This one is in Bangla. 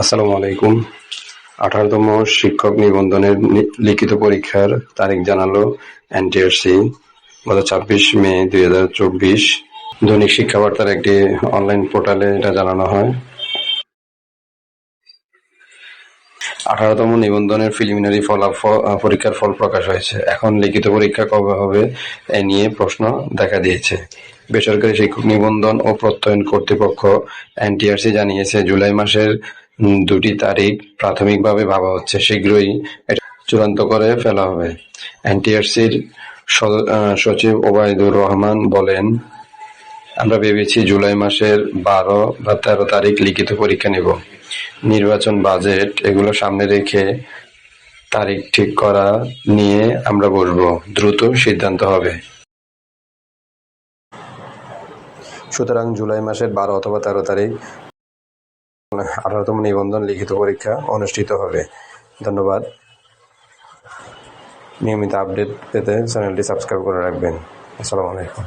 আসসালামু আলাইকুম। আঠারোতম শিক্ষক নিবন্ধনের লিখিত পরীক্ষার তারিখ জানালো এনটিআরসি। গত ছাব্বিশ মে দুই হাজার চব্বিশ দৈনিক শিক্ষাবার্তার একটি অনলাইন পোর্টালে এটা জানানো হয়। আঠারোতম নিবন্ধনের প্রিলিমিনারি ফলাফল পরীক্ষার ফল প্রকাশ হয়েছে। এখন লিখিত পরীক্ষা কবে হবে এ নিয়ে প্রশ্ন দেখা দিয়েছে। বেসরকারি শিক্ষক নিবন্ধন ও প্রত্যয়ন কর্তৃপক্ষ এনটিআরসি জানিয়েছে, জুলাই মাসের দুটি তারিখ প্রাথমিকভাবে ভাবা হচ্ছে। শীঘ্রই চূড়ান্ত করে ফেলা হবে। এনটিআরসির সচিব ওবায়দুর রহমান বলেন, আমরা ভেবেছি জুলাই মাসের বারো বা তেরো তারিখ লিখিত পরীক্ষা নেব। নির্বাচন বাজেট এগুলো সামনে রেখে তারিখ ঠিক করা নিয়ে আমরা বসবো। দ্রুত সিদ্ধান্ত হবে। সুতরাং জুলাই মাসের বারো অথবা তেরো তারিখ আঠারোতম নিবন্ধন লিখিত পরীক্ষা অনুষ্ঠিত হবে। ধন্যবাদ। নিয়মিত আপডেট পেতে চ্যানেলটি সাবস্ক্রাইব করে রাখবেন। আসসালামু আলাইকুম।